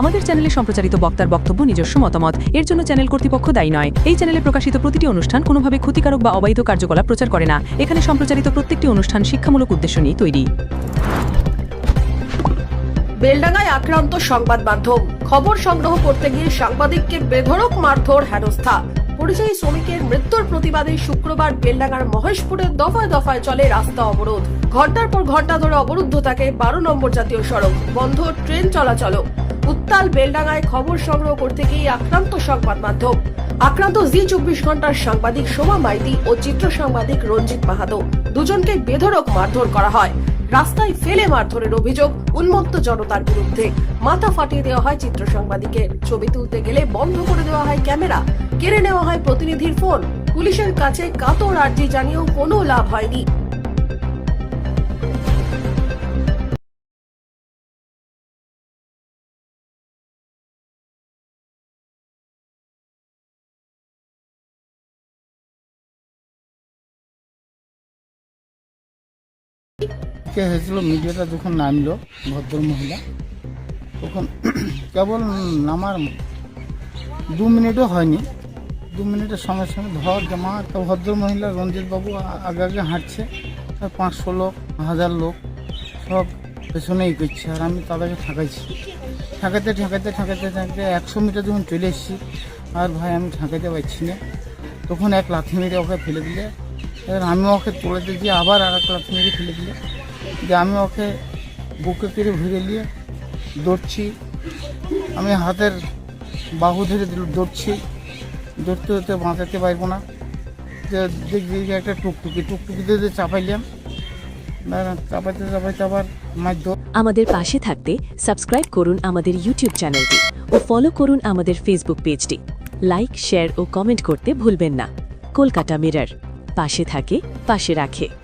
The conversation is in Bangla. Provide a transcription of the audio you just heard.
আমাদের চ্যানেলে সম্প্রচারিত বক্তার বক্তব্য, নিজস্ব মতামত, এর জন্য চ্যানেল কর্তৃপক্ষ দায়ী নয়। এই চ্যানেলে প্রকাশিত প্রতিটি অনুষ্ঠান কোনোভাবে ক্ষতিকারক বা অবৈধ কার্যকলাপ প্রচার করে না। এখানে সম্প্রচারিত প্রত্যেকটি অনুষ্ঠান শিক্ষামূলক উদ্দেশ্য নিয়ে তৈরি। বেলডাঙ্গায় আক্রান্ত সংবাদ মাধ্যম। খবর সংগ্রহ করতে গিয়ে সাংবাদিককে বেধড়ক মারধর হেনস্থা। পরিযায়ী শ্রমিকের মৃত্যুর প্রতিবাদে শুক্রবার বেলডাঙ্গার মহেশপুরের দফায় দফায় চলে রাস্তা অবরোধ। ঘণ্টার পর ঘণ্টা ধরে অবরুদ্ধ থাকে বারো নম্বর জাতীয় সড়ক। বন্ধ ট্রেন চলাচলও। উত্তাল বেলডাঙ্গায় খবর সংগ্রহ করতে গিয়ে আক্রান্ত সংবাদ মাধ্যম। আক্রান্ত জি চব্বিশ ঘণ্টার সাংবাদিক সোমা মাইতি ও চিত্র সাংবাদিক রঞ্জিত মাহাতো। দুজনকে বেধড়ক মারধর করা হয়। রাস্তায় ফেলে মারধরের অভিযোগ উন্মত্ত জনতার বিরুদ্ধে। মাথা ফাটিয়ে দেওয়া হয় চিত্র সাংবাদিকের ছবি তুলতে গেলে বন্ধ করে দেওয়া হয় ক্যামেরা। কেড়ে নেওয়া হয় প্রতিনিধির ফোন। পুলিশের কাছে কাতর আর্জি জানিয়েও কোনো লাভ হয়নি। কে হয়েছিল? মিডিয়াটা যখন নামলো, ভদ্র মহিলা, তখন কেবল নামার দু মিনিটও হয়নি। দু মিনিটের সঙ্গে সঙ্গে ধর জমা। একটা ভদ্র মহিলা রঞ্জিতবাবু আগে আগে হাঁটছে। পাঁচশো লোক, হাজার লোক সব পেছনেই করছে। আর আমি তাদেরকে ঠেকাইছি। ঠেকাতে ঠেকাতে ঠেকাতে ঠেকাতে একশো মিটার যখন চলে এসেছি, আর ভাই আমি ঠেকাতে পারছি না। তখন এক লাথি মেরে ওকে ফেলে দিলে। এবার আমি ওকে তুলে দিয়ে আবার আর এক লাথি মেরে ফেলে দিলে যে আমি ওকে বুকে করে ঘুরে নিয়ে দৌড়ছি। আমি হাতের বাহু ধরে দৌড়ছি। দৌড়তে দৌড়তে বাঁচাতে পারব না। যে দেখি একটা টুকটুকি, টুকটুকিতে যে চাপাইলাম। চাপাইতে চাপাইতে আবার মাছ আমাদের পাশে থাকতে সাবস্ক্রাইব করুন আমাদের ইউটিউব চ্যানেলটি ও ফলো করুন আমাদের ফেসবুক পেজটি লাইক শেয়ার ও কমেন্ট করতে ভুলবেন না। কলকাতা মিরর পাশে থাকে পাশে রাখে।